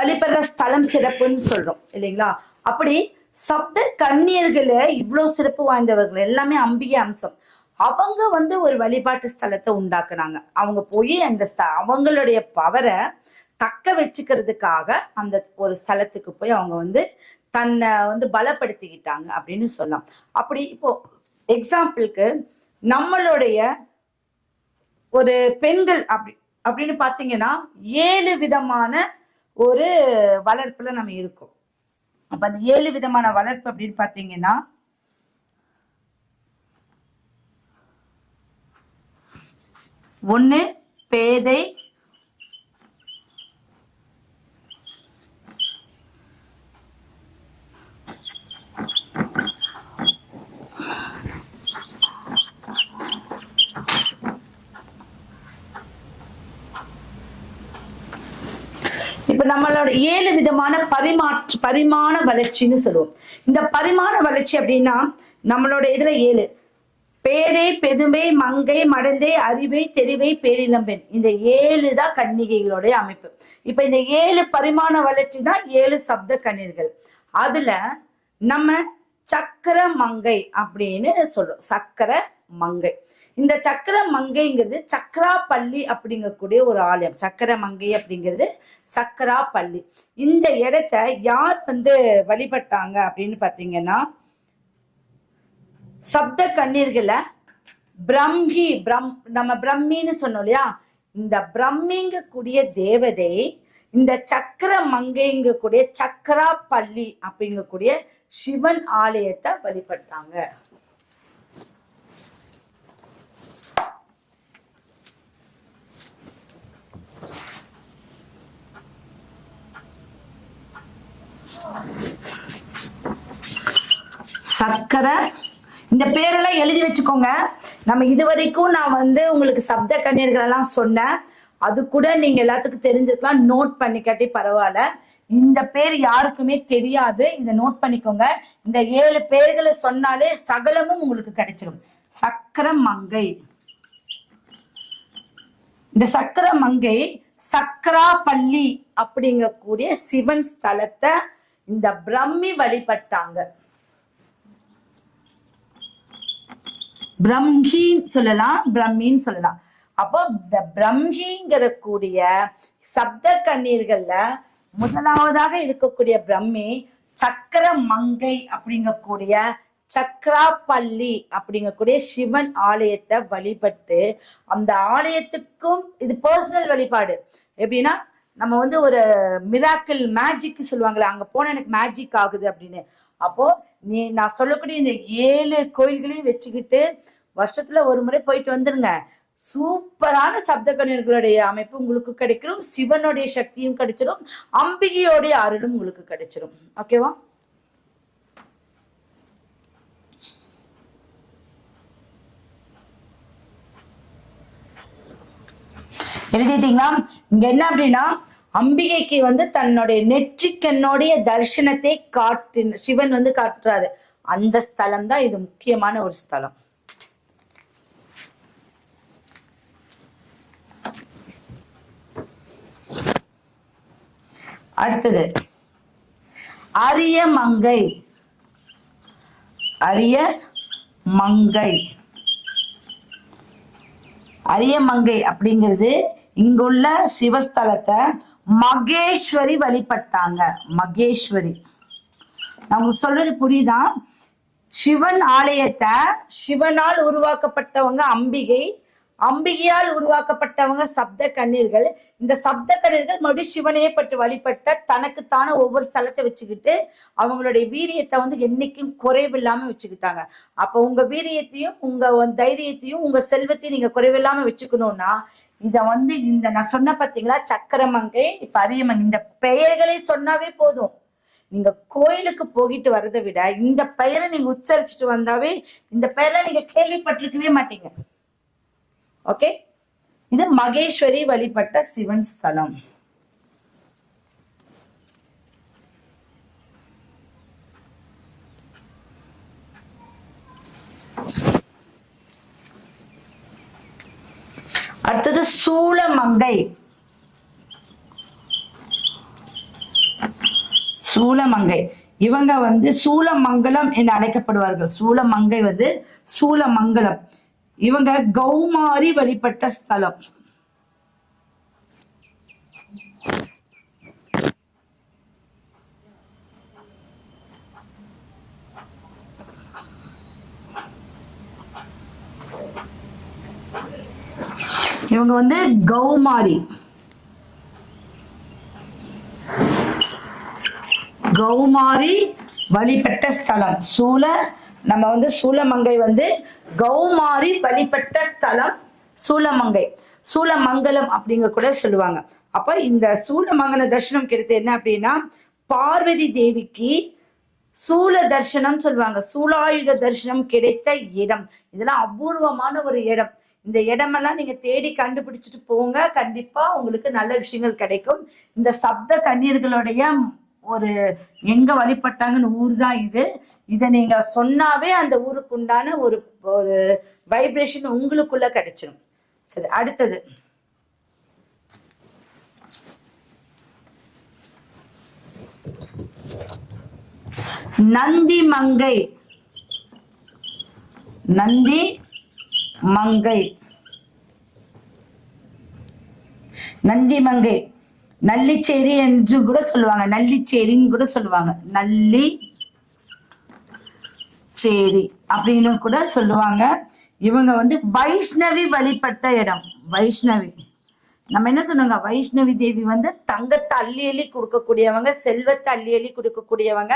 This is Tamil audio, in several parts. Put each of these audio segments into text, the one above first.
வழிபடுற ஸ்தலம் சிறப்புன்னு சொல்றோம் இல்லைங்களா? அப்படி சப்த கண்ணியர்கள இவ்வளவு சிறப்பு வாய்ந்தவர்கள் எல்லாமே அம்பிகை அம்சம். அவங்க வந்து ஒரு வழிபாட்டு ஸ்தலத்தை உண்டாக்குனாங்க. அவங்க போய் அந்த ஸ்த- அவங்களுடைய பவரை தக்க வச்சுக்கிறதுக்காக அந்த ஒரு ஸ்தலத்துக்கு போய் அவங்க வந்து தன்னை வந்து பலப்படுத்திக்கிட்டாங்க அப்படின்னு சொல்லலாம். அப்படி இப்போ எக்ஸாம்பிளுக்கு நம்மளுடைய ஒரு பெண்கள் அப்படி அப்படின்னு பார்த்தீங்கன்னா ஏழு விதமான ஒரு வளர்ப்புல நம்ம இருக்கோம். அப்ப அந்த ஏழு விதமான வளர்ப்பு அப்படின்னு பார்த்தீங்கன்னா ஒன்று பேதை இப்ப நம்மளோட ஏழு விதமான பரிமாற்ற பரிமாண வளர்ச்சின்னு சொல்லுவோம். இந்த பரிமாண வளர்ச்சி அப்படின்னா நம்மளோட இதுல ஏழு. பேதை பெதுமை மங்கை மடந்தை அறிவை தெரிவை பேரிளம்பெண் இந்த ஏழு தான் கன்னிகைகளுடைய அமைப்பு. இப்ப இந்த ஏழு பரிமாண வளர்ச்சி தான் ஏழு சப்த கண்ணீர்கள். அதுல நம்ம சக்கர மங்கை அப்படின்னு சொல்றோம். சக்கர மங்கை. இந்த சக்கர மங்கைங்கிறது சக்கரா பள்ளி அப்படிங்கக்கூடிய ஒரு ஆலயம். சக்கர மங்கை அப்படிங்கிறது சக்கரா பள்ளி இந்த இடத்த யார் வந்து வழிபட்டாங்க அப்படின்னு பார்த்தீங்கன்னா சப்த கண்ணீர்களை பிரம்மி பிரம் நம்ம பிரம்மின்னு சொன்னோம் இல்லையா? இந்த பிரம்மிங்க கூடிய தேவதை இந்த சக்கர மங்கைங்கக்கூடிய சக்கரா பள்ளி அப்படிங்கக்கூடிய சிவன் ஆலயத்தை வழிபட்டாங்க. சக்கரை. இந்த பேரெல்லாம் எழுதி வச்சுக்கோங்க. நம்ம இது வரைக்கும் நான் வந்து உங்களுக்கு சப்த கண்ணீர்கள் எல்லாம் சொன்னேன். அது கூட நீங்க எல்லாத்துக்கும் தெரிஞ்சிருக்கலாம். நோட் பண்ணிக்காட்டி பரவாயில்ல. இந்த பேர் யாருக்குமே தெரியாது. இதை நோட் பண்ணிக்கோங்க. இந்த ஏழு பேர்களை சொன்னாலே சகலமும் உங்களுக்கு கிடைச்சிடும் சக்கர மங்கை. இந்த சக்கர மங்கை சக்கரா பள்ளி அப்படிங்கக்கூடிய சிவன் ஸ்தலத்தை இந்த பிரம்மி வழிபட்டாங்க. பிரம்ஹின்னு சொல்லலாம் பிரம்மின்னு சொல்லலாம். அப்போ இந்த பிரம்ஹிங்கிற கூடிய சப்த கண்ணீர்கள்ல முதலாவதாக இருக்கக்கூடிய பிரம்மி சக்கர மங்கை அப்படிங்கக்கூடிய சக்கராப்பள்ளி அப்படிங்கக்கூடிய சிவன் ஆலயத்தை வழிபட்டு அந்த ஆலயத்துக்கும் இது பர்சனல் வழிபாடு. எப்படின்னா நம்ம வந்து ஒரு மிராக்கிள் மேஜிக் சொல்லுவாங்களே அங்க போனா எனக்கு மேஜிக் ஆகுது அப்படின்னு. அப்போ நீ நான் சொல்லக்கூடிய இந்த ஏழு கோயில்களையும் வச்சுக்கிட்டு வருஷத்துல ஒரு முறை போயிட்டு வந்துருங்க. சூப்பரான சப்த கணியர்களுடைய அமைப்பு உங்களுக்கு கிடைக்கும் சிவனுடைய சக்தியும் கிடைச்சிடும் அம்பிகையோடைய அருளும் உங்களுக்கு கிடைச்சிடும் ஓகேவா எழுதிட்டீங்களா? இங்க என்ன அப்படின்னா அம்பிகைக்கு வந்து தன்னுடைய நெற்றிக்கண்ணுடைய தரிசனத்தை காட்டின சிவன் வந்து காட்டுறாரு. அந்த ஸ்தலம் தான் இது முக்கியமான ஒரு ஸ்தலம். அடுத்தது அரிய மங்கை. அரிய மங்கை. அரியமங்கை அப்படிங்கிறது இங்குள்ள சிவஸ்தலத்தை மகேஸ்வரி வழிபட்டாங்க. மகேஸ்வரி. நான் சொல்றது புரியுதா? சிவன் ஆலயத்தை சிவனால் உருவாக்கப்பட்டவங்க அம்பிகை அம்பிகையால் உருவாக்கப்பட்டவங்க சப்த கண்ணீர்கள். இந்த சப்த கண்ணீர்கள் மறுபடியும் சிவனையே பற்றி வழிபட்ட தனக்குத்தான ஒவ்வொரு ஸ்தலத்தை வச்சுக்கிட்டு அவங்களுடைய வீரியத்தை வந்து என்னைக்கும் குறைவில்லாம வச்சுக்கிட்டாங்க. அப்போ உங்க வீரியத்தையும் உங்க தைரியத்தையும் உங்க செல்வத்தையும் நீங்க குறைவில்லாம வச்சுக்கணும்னா இத வந்து இந்த நான் சொன்ன பாத்தீங்களா? சக்கரமங்கை இப்ப அதிகமங்கை இந்த பெயர்களை சொன்னாவே போதும். நீங்க கோயிலுக்கு போகிட்டு வர்றதை விட இந்த பெயரை நீங்க உச்சரிச்சுட்டு வந்தாவே இந்த பெயரை நீங்க கேள்விப்பட்டிருக்கவே மாட்டீங்க. ஓகே? இது மகேஸ்வரி வழிபட்ட சிவன் ஸ்தலம். அடுத்தது சூளமங்கை. சூலமங்கை இவங்க வந்து சூலமங்கலம் என்று அழைக்கப்படுவார்கள். சூலமங்கை வந்து சூலமங்கலம் இவங்க கௌமாரி வழிபட்ட ஸ்தலம். இவங்க வந்து கௌமாரி. கௌமாரி வழிபட்ட ஸ்தலம். சூல நம்ம வந்து சூலமங்கை வந்து கௌமாரி வழிபட்ட ஸ்தலம் சூலமங்கை சூலமங்கலம் அப்படிங்க கூட சொல்லுவாங்க. அப்ப இந்த சூலமங்கல தரிசனம் கிடைத்து என்ன அப்படின்னா பார்வதி தேவிக்கு சூல தரிசனம் சொல்லுவாங்க சூலாயுத தரிசனம் கிடைத்த இடம். இதெல்லாம் அபூர்வமான ஒரு இடம். இந்த இடமெல்லாம் நீங்க தேடி கண்டுபிடிச்சிட்டு போங்க. கண்டிப்பா உங்களுக்கு நல்ல விஷயங்கள் கிடைக்கும். இந்த சப்த கண்ணீர்களுடைய ஒரு எங்க வழிபட்டாங்கன்னு ஊர் தான் இது. இதை நீங்க சொன்னாவே அந்த ஊருக்கு உண்டான ஒரு ஒரு வைப்ரேஷன் உங்களுக்குள்ள கிடைச்சிடும் சரி அடுத்தது. நந்தி மங்கை. நந்தி மங்கை. நந்தி மங்கை. நல்லிச்சேரி என்று கூட சொல்லுவாங்க. நல்லிச்சேரின்னு கூட சொல்லுவாங்க. நல்லி சேரி அப்படின்னு கூட சொல்லுவாங்க. இவங்க வந்து வைஷ்ணவி வழிபட்ட இடம். வைஷ்ணவி. நம்ம என்ன சொன்னோங்க? வைஷ்ணவி தேவி வந்து தங்கத்தை அள்ளி அள்ளி கொடுக்கக்கூடியவங்க செல்வத்தை அள்ளி அள்ளி கொடுக்கக்கூடியவங்க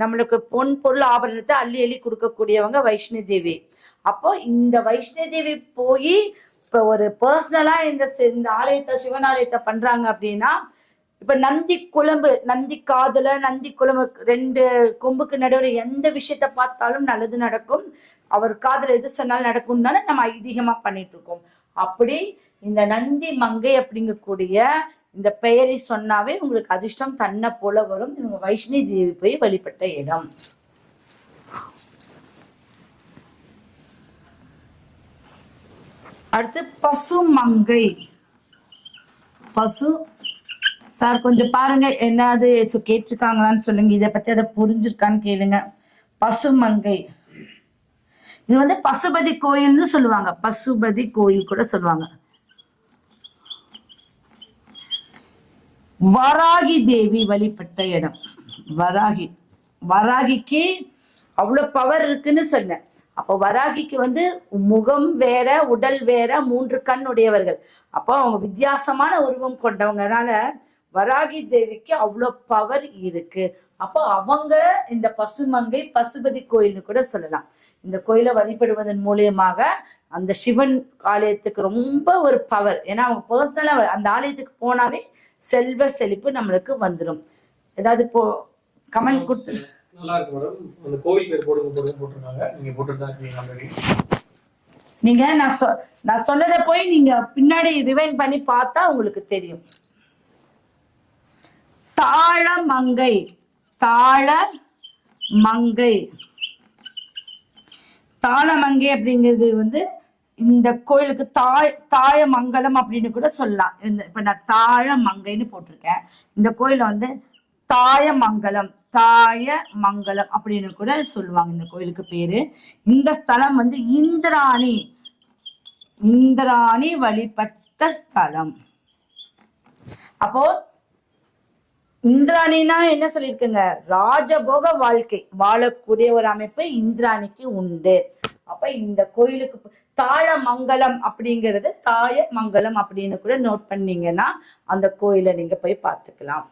நம்மளுக்கு பொன் பொருள் ஆபரணத்தை அள்ளி அள்ளி கொடுக்கக்கூடியவங்க வைஷ்ணவி தேவி. அப்போ இந்த வைஷ்ணவி தேவி போய் இப்போ ஒரு பர்சனலா இந்த இந்த ஆலயத்தை சிவன் ஆலயத்தை பண்றாங்க அப்படின்னா இப்ப நந்தி குழம்பு நந்தி காதுல நந்தி குழம்பு ரெண்டு கொம்புக்கு நடுவில் எந்த விஷயத்த பார்த்தாலும் நல்லது நடக்கும். அவர் காதுல எது சொன்னாலும் நடக்கும் தானே நம்ம ஐதீகமா பண்ணிட்டு இருக்கோம். அப்படி இந்த நந்தி மங்கை அப்படிங்கக்கூடிய இந்த பெயரை சொன்னாவே உங்களுக்கு அதிர்ஷ்டம் தன்னை போல வரும். இவங்க வைஷ்ணவி தேவி போய் வழிபட்ட இடம். அடுத்து பசு மங்கை. பசு சார் கொஞ்சம் பாருங்க என்னது கேட்டிருக்காங்களான்னு சொல்லுங்க. இதை பத்தி அதை புரிஞ்சிருக்கான்னு கேளுங்க. பசுமங்கை இது வந்து பசுபதி கோயில்னு சொல்லுவாங்க. பசுபதி கோயில் கூட சொல்லுவாங்க. வராகி தேவி வழிபட்ட இடம். வராகி. வராகிக்கு அவ்வளவு பவர் இருக்குன்னு சொன்னேன் அப்போ வராகிக்கு வந்து முகம் வேற உடல் வேற மூன்று கண் உடையவர்கள். அப்போ அவங்க வித்தியாசமான உருவம் கொண்டவங்கனால வராகி தேவிக்கு அவ்வளோ பவர் இருக்கு. அப்போ அவங்க இந்த பசுமங்கை பசுபதி கோயில்னு கூட சொல்லலாம். இந்த கோயிலை வழிபடுவதன் மூலியமாக அந்த சிவன் ஆலயத்துக்கு ரொம்ப ஒரு பவர் ஏன்னா அவங்க பர்சனலா அந்த ஆலயத்துக்கு போனாவே செல்வ செழிப்பு நம்மளுக்கு வந்துடும் ஏதாவது இப்போ கமெண்ட் கொடுத்து நல்லா இருக்கு மேடம் அந்த கோவில் பேர் போடுங்க போடுங்க போட்டிருக்காங்க. நீங்க போட்டுட்டு தான் இருக்கீங்க ஆல்ரெடி நீங்க நான் சொ நான் சொன்னதை போய் நீங்க பின்னாடி ரிவைன் பண்ணி பார்த்தா உங்களுக்கு தெரியும். தாழ மங்கை. தாழ மங்கை. தாளமங்கை அப்படிங்கிறது வந்து இந்த கோயிலுக்கு தாய் தாயமங்கலம் அப்படின்னு கூட சொல்லலாம். இந்த இப்ப நான் தாழமங்கைன்னு போட்டிருக்கேன். இந்த கோயில வந்து தாயமங்கலம் தாய மங்கலம் அப்படின்னு கூட சொல்லுவாங்க. இந்த கோயிலுக்கு பேரு. இந்த ஸ்தலம் வந்து இந்திராணி இந்திராணி வழிபட்ட ஸ்தலம். அப்போ இந்திராணினா என்ன சொல்லியிருக்குங்க? ராஜபோக வாழ்க்கை. வாழக்கூடிய ஒரு அமைப்பு இந்திராணிக்கு உண்டு. அப்ப இந்த கோயிலுக்கு ப- தாழமங்கலம் அப்படிங்கிறது தாய மங்கலம் அப்படின்னு கூட நோட் பண்ணீங்கன்னா அந்த கோயிலை நீங்க போய் பார்த்துக்கலாம்.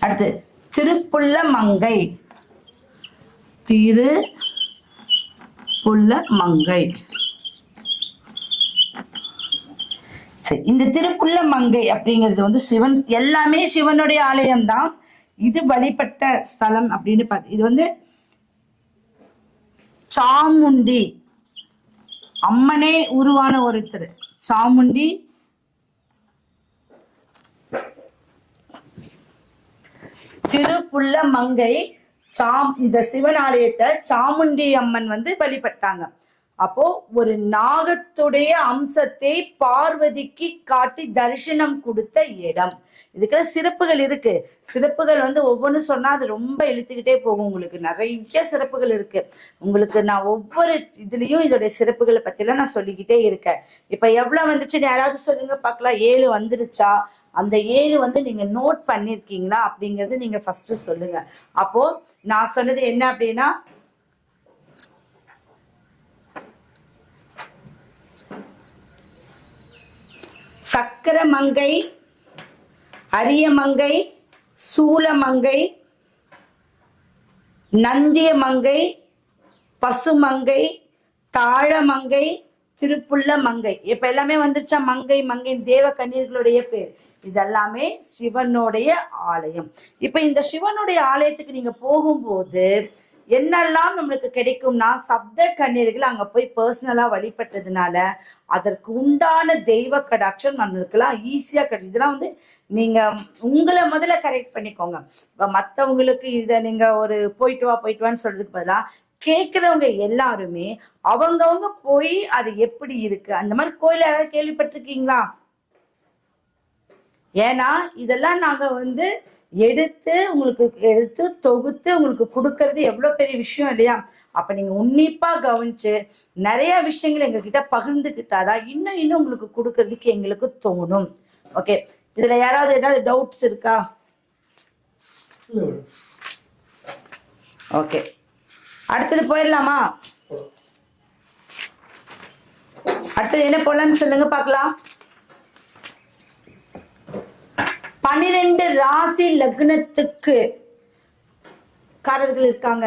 அடுத்து திருப்புள்ள மங்கை திரு புள்ள மங்கை சரி இந்த திருப்புள்ள மங்கை அப்படிங்கிறது வந்து சிவன் எல்லாமே சிவனுடைய ஆலயம் தான் இது வழிபட்ட ஸ்தலம் அப்படின்னு பார்த்து இது வந்து சாமுண்டி. அம்மனே உருவான ஒருத்தர் சாமுண்டி. திருப்புள்ள மங்கை சாம் இந்த சிவன் ஆலயத்தை சாமுண்டி அம்மன் வந்து வழிபட்டாங்க. அப்போ ஒரு நாகத்துடைய அம்சத்தை பார்வதிக்கு காட்டி தரிசனம் கொடுத்த இடம். இதுக்கெல்லாம் சிறப்புகள் இருக்கு. சிறப்புகள் வந்து ஒவ்வொன்றும் சொன்னா அது ரொம்ப இழுத்துக்கிட்டே போகும். உங்களுக்கு நிறைய சிறப்புகள் இருக்கு. உங்களுக்கு நான் ஒவ்வொரு இதுலயும் இதோடைய சிறப்புகளை பத்திலாம் நான் சொல்லிக்கிட்டே இருக்கேன். இப்ப எவ்வளவு வந்துச்சுன்னு யாராவது சொல்லுங்க பார்க்கலாம். ஏழு வந்துருச்சா? அந்த ஏழு வந்து நீங்க நோட் பண்ணிருக்கீங்களா அப்படிங்கறது நீங்க ஃபர்ஸ்ட் சொல்லுங்க. அப்போ நான் சொன்னது என்ன அப்படின்னா சக்கரமங்கை அரியமங்கை சூலமங்கை நந்தியமங்கை பசுமங்கை தாழமங்கை திருப்புள்ள மங்கை. இப்ப எல்லாமே வந்துருச்சா? மங்கை மங்கை தேவ கண்ணீர்களுடைய பேர். இதெல்லாமே சிவனுடைய ஆலயம். இப்ப இந்த சிவனுடைய ஆலயத்துக்கு நீங்க போகும்போது என்னெல்லாம் நம்மளுக்கு கிடைக்கும்னா சப்த கண்ணீர்கள் அங்க போய் பர்சனலா வழிபட்டதுனால அதற்கு உண்டான தெய்வ கடாட்சம் நம்மளுக்கெல்லாம் ஈஸியா கிடைக்கும் இதெல்லாம் வந்து நீங்க உங்களை முதல்ல கரெக்ட் பண்ணிக்கோங்க. இப்போ மற்றவங்களுக்கு இதை நீங்க ஒரு போயிட்டு வா போயிட்டு வான்னு சொல்றதுக்கு பதிலாக கேட்குறவங்க எல்லாருமே அவங்கவங்க போய் அது எப்படி இருக்கு? அந்த மாதிரி கோயில் யாராவது கேள்விப்பட்டிருக்கீங்களா? ஏன்னா இதெல்லாம் நாங்கள் வந்து எடுத்து உங்களுக்கு எடுத்து தொகுத்து உங்களுக்கு கொடுக்கறது எவ்வளவு பெரிய விஷயம் இல்லையா? அப்ப நீங்க உன்னிப்பா கவனிச்சு நிறைய விஷயங்கள் எங்ககிட்ட பகிர்ந்துக்கிட்டாதான் இன்னும் இன்னும் உங்களுக்கு கொடுக்கறதுக்கு எங்களுக்கு தோணும். ஓகே இதுல யாராவது ஏதாவது டவுட்ஸ் இருக்கா? ஓகே அடுத்தது போயிடலாமா. அடுத்தது என்ன போலான்னு சொல்லுங்க பார்க்கலாம். பன்னிரெண்டு ராசி லக்னத்துக்கு காரர்கள் இருக்காங்க.